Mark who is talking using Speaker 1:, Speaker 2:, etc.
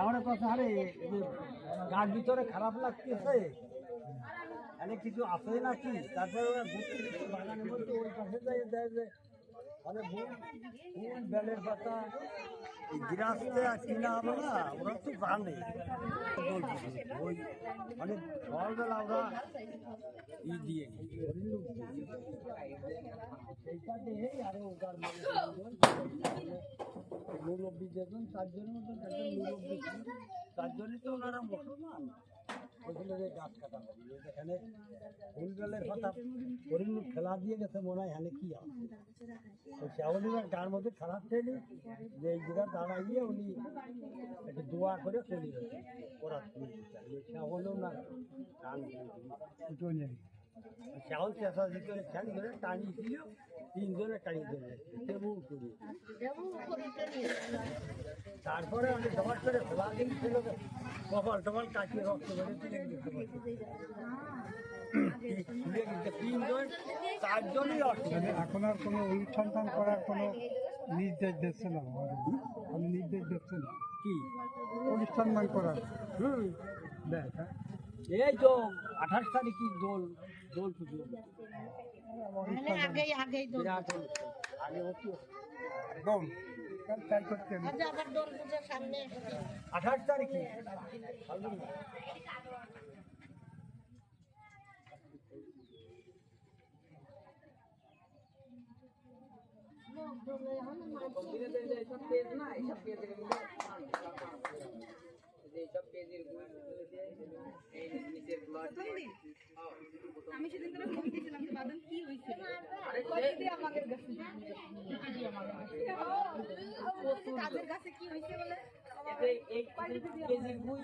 Speaker 1: আমার কথা আরে গার ভিতরে খারাপ লাগতেছে। এনে কিছু আছে নাকি? তারপরে ওরা যে মানে ফুল বেলের পাতা আর কিনা হবে না, ওরা তো জানে। ওই মানে সকালবেলা ওরা আরও মুরব্বী যেজন চারজনের মধ্যে একজন মুরব্বী চারজনই তো ওনারা মুসলমান। ওইখানে যে গাছ কাটা খেলা দিয়ে গেছে, মনে হয় এখানে কি আছে। তো শ্যাওলিবার গার মধ্যে খারাপ থেলি যে এই দাঁড়াইয়ে উনি একটু দোয়া করে চলে গেছে ওরা না নেই শ্যাওল চেঁচা করে খেয়াল করে টানিয়ে দিল তিনজনে টানিয়ে দিল তেমন করি তারপরে আমি ডবার করে খোলা দিন ছিল কপাল টপাল কাটিয়ে রক্ত পারছি তিনজন চারজনই
Speaker 2: এখন আর কোনো অনুসন্ধান করার কোনো নির্দেশ দিচ্ছে না আমাদের। আমি নির্দেশ দিচ্ছে না।
Speaker 1: কি?
Speaker 2: অনুসন্ধান করার।
Speaker 1: হুম।
Speaker 2: দেখ হ্যাঁ।
Speaker 1: এই তো আঠাশ তারিখই দোল দোল পুজো।
Speaker 3: আগেই আগেই দোল।
Speaker 1: আগে
Speaker 2: একদম। তাই করতে হবে।
Speaker 3: আজ আবার দোল পুজোর সামনে এখন মাঝে
Speaker 4: আমি সেদিন তোরা ফোন দিয়েছিলাম যে বাদন কি হয়েছিল? আমাদের কাছে কি হয়েছে বলে?
Speaker 1: এই কেজির বই